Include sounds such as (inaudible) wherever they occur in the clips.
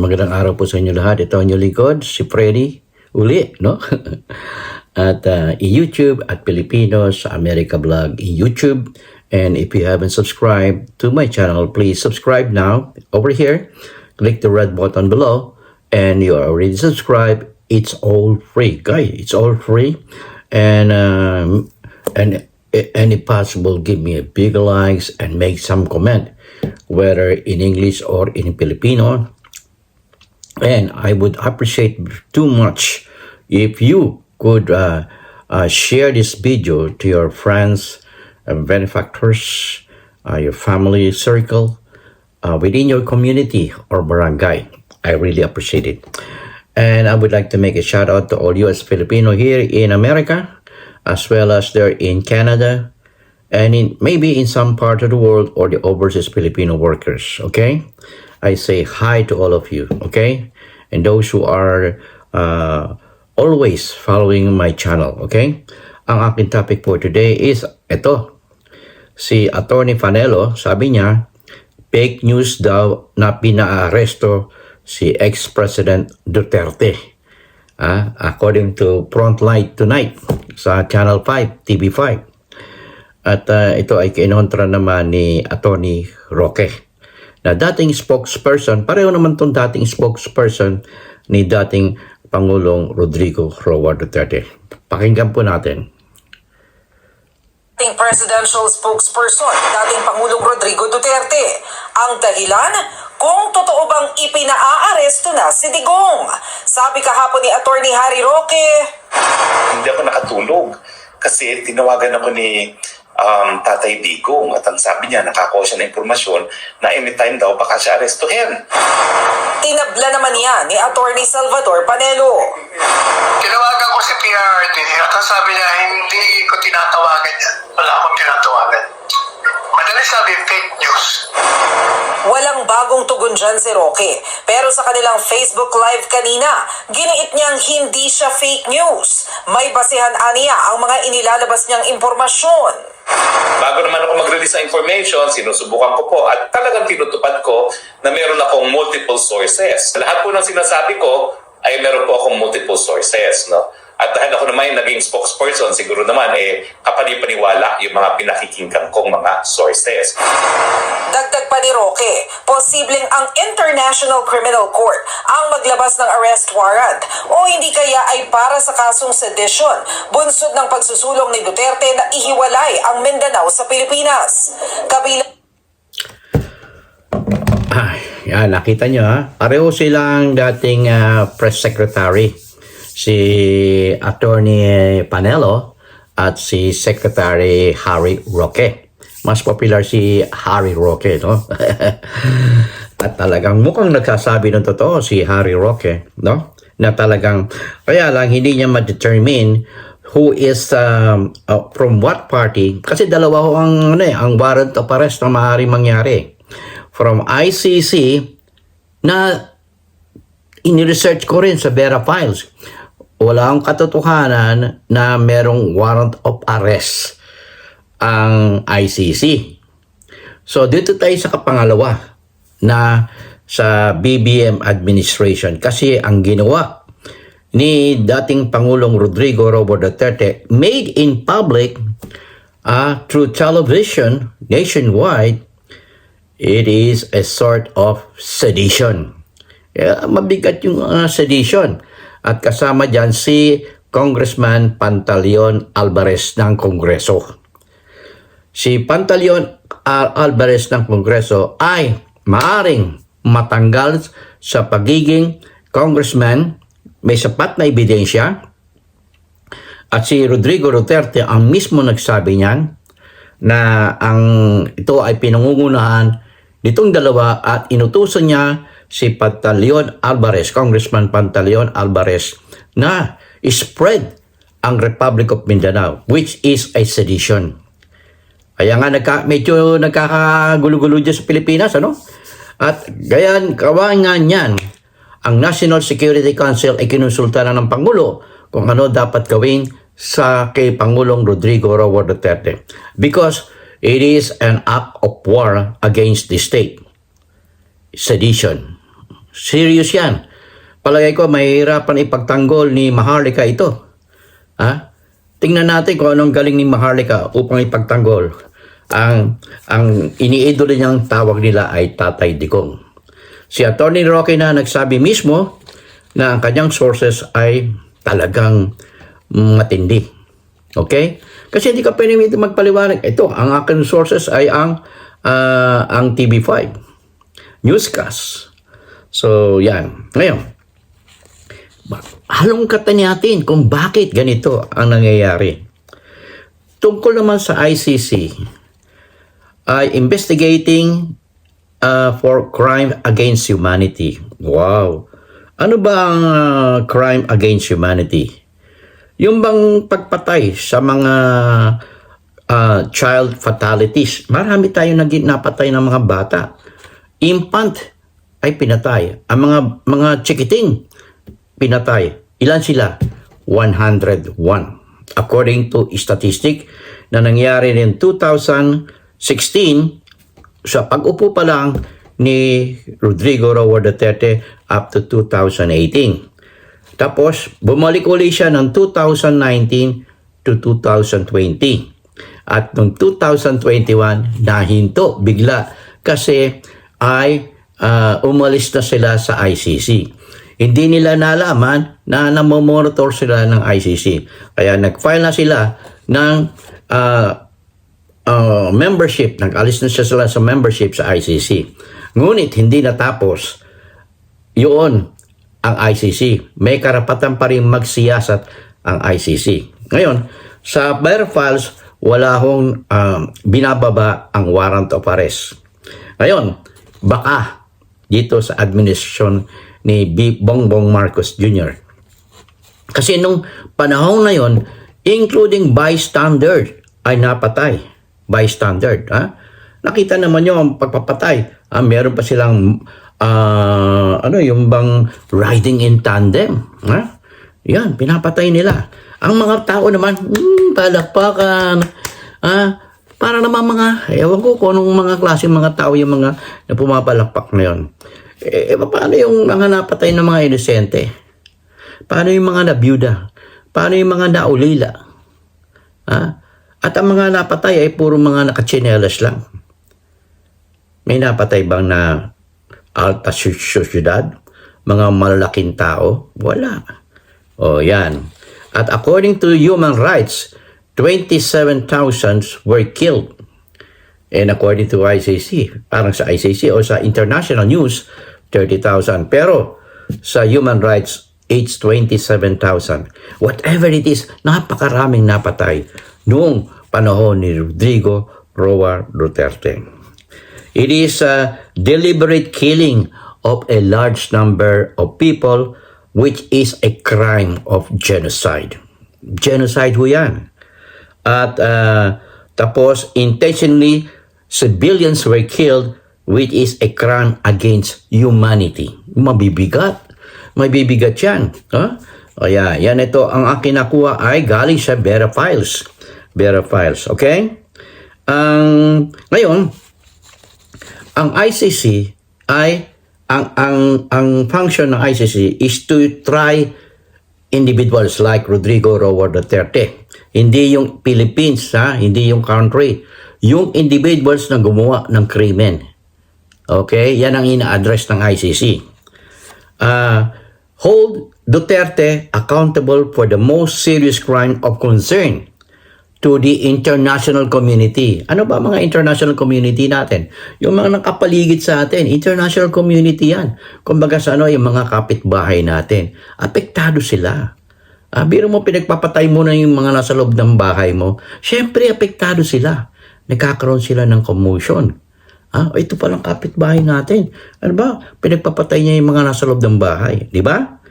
magandang araw po sa inyo lahat. Ito ang inyong lingkod, si Freddy, uli, no? (laughs) at uh, i-YouTube at Filipino sa America Vlog YouTube. And if you haven't subscribed to my channel, please subscribe now over here. Click the red button below and you are already subscribed. It's all free, guys. It's all free. And um, and any possible, give me a big likes and make some comment, whether in English or in Filipino. And I would appreciate too much if you could uh, uh, share this video to your friends, uh, benefactors, uh, your family circle, uh, within your community or barangay. I really appreciate it. And I would like to make a shout out to all US Filipino here in America, as well as there in Canada, and in maybe in some part of the world or the overseas Filipino workers. Okay, I say hi to all of you. Okay, and those who are uh, always following my channel. Okay, ang aking topic for today is ito. Si Attorney Fanelo, sabi niya, fake news daw na pinaaresto si ex-president Duterte. Ah, according to Frontline Tonight sa Channel 5, TV5. At ah, ito ay kinontra naman ni Attorney Roque na dating spokesperson, pareho naman tong dating spokesperson ni dating Pangulong Rodrigo Roa Duterte. Pakinggan po natin. dating presidential spokesperson, dating Pangulong Rodrigo Duterte. Ang dahilan, kung totoo bang ipinaaresto na si Digong. Sabi kahapon ni Attorney Harry Roque, hindi ako nakatulog kasi tinawagan ako ni um, Tatay Digong at ang sabi niya nakakuha siya ng informasyon na anytime daw baka siya arestuhin. tinabla naman niya ni Attorney Salvador Panelo. Tinawagan ko si PRD at ang sabi niya, hindi ko tinatawagan yan. Wala akong tinatawagan. Madali sabi, fake news. Walang bagong tugon dyan si Roque. Pero sa kanilang Facebook Live kanina, giniit niyang hindi siya fake news. May basihan aniya ang mga inilalabas niyang impormasyon. Bago naman ako mag-release ng information, sinusubukan ko po at talagang tinutupad ko na meron akong multiple sources. Lahat po ng sinasabi ko ay meron po akong multiple sources. No? At dahil ako naman yung naging spokesperson, siguro naman eh kapanipaniwala yung mga pinakikinggan kong mga sources. Dagdag pa ni Roque, posibleng ang International Criminal Court ang maglabas ng arrest warrant o hindi kaya ay para sa kasong sedition, bunsod ng pagsusulong ni Duterte na ihiwalay ang Mindanao sa Pilipinas. Kabilang Ay, yan, nakita nyo ha. Pareho silang dating ah, press secretary. Si Attorney Panelo at si Secretary Harry Roque. Mas popular si Harry Roque, no? (laughs) at talagang mukhang nagsasabi ng totoo si Harry Roque, no? Na talagang, kaya lang hindi niya ma-determine who is um, uh, from what party. Kasi dalawa ho ang, ano, eh, ang warrant of arrest na maaaring mangyari from ICC na in-research ko rin sa Vera Files. Wala akong katotohanan na merong warrant of arrest ang ICC. So dito tayo sa kapangalawa na sa BBM administration kasi ang ginawa ni dating Pangulong Rodrigo Robo Duterte made in public uh, through television nationwide it is a sort of sedition. Kaya mabigat yung uh, sedition. At kasama dyan si Congressman Pantaleon Alvarez ng Kongreso. Si Pantaleon Al- Alvarez ng Kongreso ay maaring matanggal sa pagiging congressman, may sapat na ebidensya, at si Rodrigo Duterte ang mismo nagsabi niyan na ang ito ay pinangungunahan nitong dalawa at inutusan niya si Pantaleon Alvarez, Congressman Pantaleon Alvarez, na spread ang Republic of Mindanao, which is a sedition. Kaya nga nagka, medyo nagkakagulo-gulo dyan sa Pilipinas, ano? At gayan, kawangan niyan, ang National Security Council ay kinonsulta na ng Pangulo kung ano dapat gawin sa kay Pangulong Rodrigo Roa Duterte. Because it is an act of war against the state. Sedition. Serious yan. Palagay ko, mahihirapan ipagtanggol ni Maharlika ito. Ha? Tingnan natin kung anong galing ni Maharlika upang ipagtanggol. Ang, ang iniidolo niyang tawag nila ay Tatay Digong. Si Attorney Roque na nagsabi mismo na ang kanyang sources ay talagang matindi. Okay? Kasi hindi ka pwede magpaliwanag. Ito, ang aking sources ay ang ah, ang TV5 newscast. So, yan. Ngayon, halongkatan natin kung bakit ganito ang nangyayari. Tungkol naman sa ICC, ay investigating uh, for crime against humanity. Wow. Ano ba ang uh, crime against humanity? Yung bang pagpatay sa mga uh, child fatalities. Marami tayong naging napatay ng mga bata. Infant ay pinatay. Ang mga mga chikiting pinatay. Ilan sila? 101. According to statistic na nangyari in 2016 sa pag-upo pa lang ni Rodrigo Roa Duterte up to 2018. Tapos, bumalik uli siya ng 2019 to 2020. At noong 2021, nahinto bigla kasi ay ah, umalis na sila sa ICC. Hindi nila nalaman na namomonitor sila ng ICC. Kaya nag-file na sila ng ah, uh, membership, nag-alis na siya sila sa membership sa ICC. Ngunit hindi natapos yun ang ICC. May karapatan pa rin magsiyasat ang ICC. Ngayon, sa bear files, wala hong um, binababa ang warrant of arrest. Ngayon, baka dito sa administration ni B. Bongbong Marcos Jr. Kasi nung panahon na yon, including bystander ay napatay. Bystander, ha? Nakita naman nyo ang pagpapatay. Ah, meron pa silang ah, ano, yung bang riding in tandem. Ha? Yan, pinapatay nila. Ang mga tao naman, hmm, palakpakan. Ah, para naman mga, ewan ko kung anong mga klaseng mga tao yung mga na pumapalakpak na yun. Eh, paano yung mga napatay ng mga inosente? Paano yung mga nabiyuda? Paano yung mga naulila? Ha? At ang mga napatay ay puro mga nakachinelas lang. May napatay bang na alta syudad? Mga malalaking tao? Wala. O yan. At according to human rights, 27,000 were killed. And according to ICC, parang sa ICC o sa international news, 30,000. Pero sa human rights, it's 27,000. Whatever it is, napakaraming napatay noong panahon ni Rodrigo Roa Duterte. It is a deliberate killing of a large number of people which is a crime of genocide. Genocide ho yan. At uh, tapos intentionally civilians were killed which is a crime against humanity. Mabibigat. Mabibigat yan. Huh? Yeah, yan ito. Ang akin nakuha ay galing sa Vera Files. Vera Files. Okay? Ang ngayon, ang ICC ay ang ang ang function ng ICC is to try individuals like Rodrigo Roa Duterte. Hindi yung Philippines, ha? hindi yung country. Yung individuals na gumawa ng krimen. Okay? Yan ang ina-address ng ICC. Uh, hold Duterte accountable for the most serious crime of concern to the international community. Ano ba mga international community natin? Yung mga nakapaligid sa atin, international community yan. Kumbaga sa ano, yung mga kapitbahay natin. Apektado sila. Ah, biro mo pinagpapatay mo na yung mga nasa loob ng bahay mo. Siyempre, apektado sila. Nagkakaroon sila ng commotion. Ah, ito palang kapitbahay natin. Ano ba? Pinagpapatay niya yung mga nasa loob ng bahay. Di ba?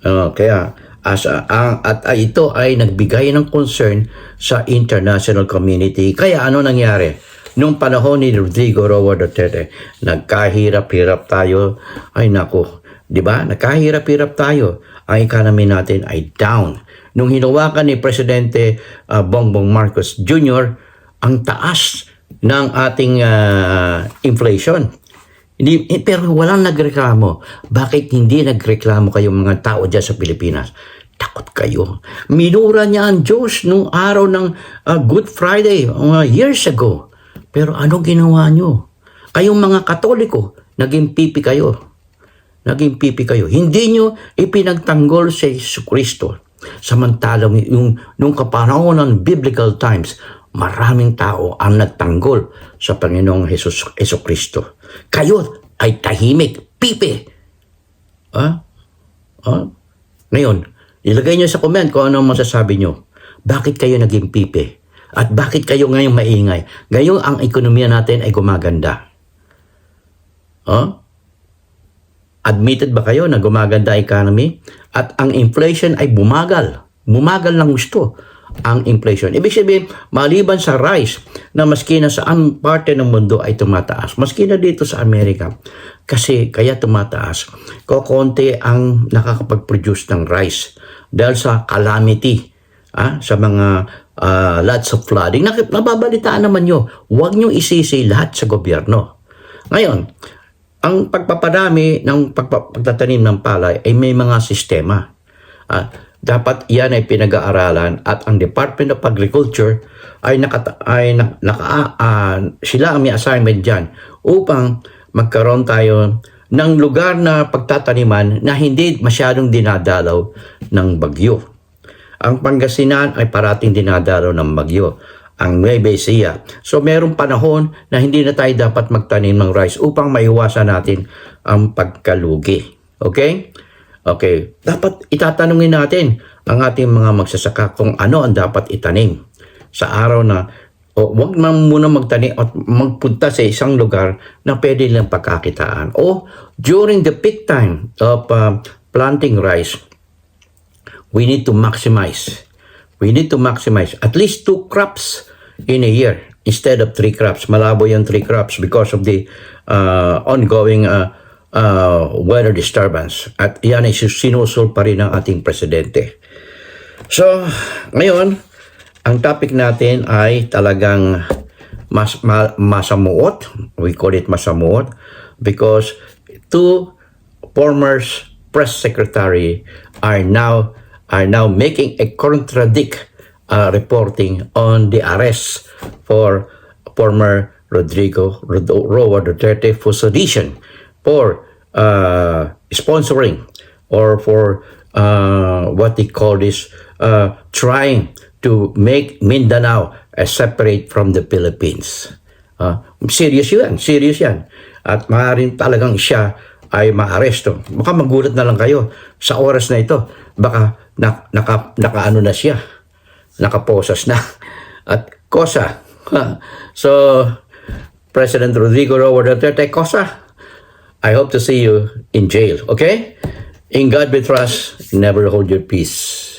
Ah, kaya, as ang at ah, ito ay nagbigay ng concern sa international community. Kaya ano nangyari? Nung panahon ni Rodrigo Roa Duterte, nagkahirap-hirap tayo. Ay nako, 'di ba? Nagkahirap-hirap tayo. Ang economy natin ay down. Nung hinawakan ni Presidente ah, Bongbong Marcos Jr., ang taas ng ating ah, inflation. Hindi, eh, pero walang nagreklamo. Bakit hindi nagreklamo kayo mga tao dyan sa Pilipinas? Takot kayo. Minura niya ang Diyos nung araw ng ah, Good Friday, mga years ago. Pero ano ginawa niyo? Kayong mga Katoliko, naging pipi kayo. Naging pipi kayo. Hindi nyo ipinagtanggol sa Yesu Kristo. Samantalang yung, nung kapanahon ng biblical times, maraming tao ang nagtanggol sa Panginoong Jesus, Yesu Kristo. Kayo ay tahimik, pipi. Ha? Ha? Ngayon, ilagay nyo sa comment kung ano masasabi nyo. Bakit kayo naging pipi? At bakit kayo ngayon maingay? Ngayon ang ekonomiya natin ay gumaganda. Ha? Admitted ba kayo na gumaganda economy? At ang inflation ay bumagal. Bumagal ng gusto ang inflation. Ibig sabihin, maliban sa rice na maski na saan parte ng mundo ay tumataas, maski na dito sa Amerika, kasi kaya tumataas, kokonti ang nakakapag-produce ng rice dahil sa calamity, ah, sa mga ah, lots of flooding. Nababalitaan naman nyo, huwag nyo isisi lahat sa gobyerno. Ngayon, ang pagpapadami ng pagtatanim ng palay ay may mga sistema. Ah, dapat iyan ay pinag-aaralan at ang Department of Agriculture ay naka, ay na- naka, ah, sila ang may assignment diyan upang magkaroon tayo ng lugar na pagtataniman na hindi masyadong dinadalaw ng bagyo. Ang Pangasinan ay parating dinadalo ng bagyo. Ang Nueva. So merong panahon na hindi na tayo dapat magtanim ng rice upang maiwasan natin ang pagkalugi. Okay? Okay. Dapat itatanungin natin ang ating mga magsasaka kung ano ang dapat itanim sa araw na o wag man muna magtanim at magpunta sa isang lugar na pwede lang pagkakitaan. O during the peak time of uh, planting rice, we need to maximize. We need to maximize at least two crops in a year instead of three crops. Malabo yung three crops because of the uh, ongoing uh, uh, weather disturbance. At yan ay sinusul pa rin ng ating presidente. So, ngayon, ang topic natin ay talagang mas, ma, masamuot. We call it masamuot because two former press secretary are now are now making a contradict uh, reporting on the arrest for former Rodrigo Roa Duterte for sedition, for uh, sponsoring, or for uh, what they call this, uh, trying to make Mindanao a separate from the Philippines. Uh, serious yan, serious yan. At maaaring talagang siya ay maaresto. Baka magulat na lang kayo sa oras na ito. Baka na, naka, nakaano na siya. Nakaposas na. At kosa. (laughs) so, President Rodrigo Roa Duterte, kosa. I hope to see you in jail, okay? In God we trust, never hold your peace.